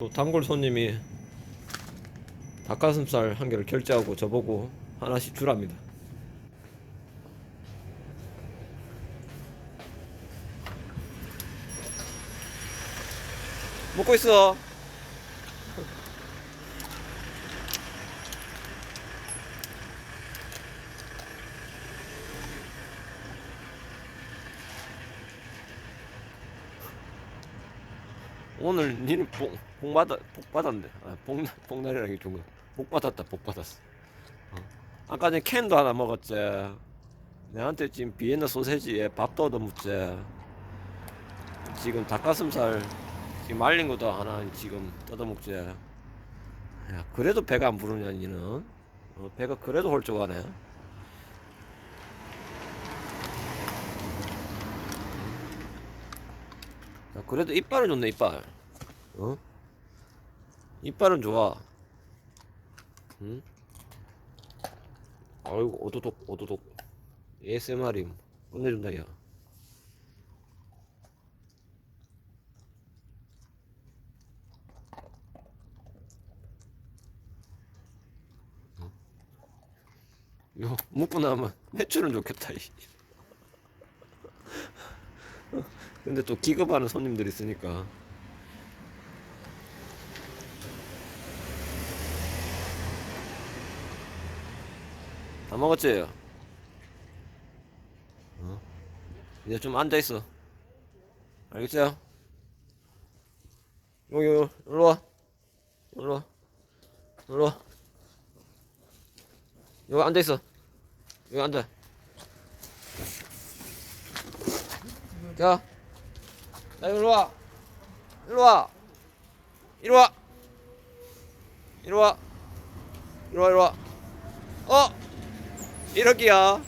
또 단골 손님이 닭가슴살 한 개를 결제하고 저보고 하나씩 주랍니다. 먹고 있어. 오늘 니는 복, 복 받아 복 받았네. 아, 복 복날이라는 게 좋은 거. 복 받았다. 복 받았어. 어. 아까 전에 캔도 하나 먹었지. 내한테 지금 비엔나 소세지에 밥도 얻어 먹지. 지금 닭가슴살 지금 말린 것도 하나 지금 뜯어 먹지. 야, 그래도 배가 안 부르냐 니는? 어, 배가 그래도 홀쭉하네. 야, 그래도 이빨은 좋네 이빨. 어? 이빨은 좋아. 응? 아이고 오도독 오도독. ASMR임 끝내준다 야. 어? 이거 먹고 나면 매출은 좋겠다. 이. 근데 또 기겁하는 손님들 있으니까. 다 먹었지? 어? 이제 좀 앉아 있어. 알겠죠? 여기, 여기, 일로 와. 일로 와. 일로 와. 여기 앉아 있어. 여기 앉아. 자. 자, 일로 와. 일로 와. 이리 와. 이리 와. 이리 와, 이리 와. 어! 이렇게야.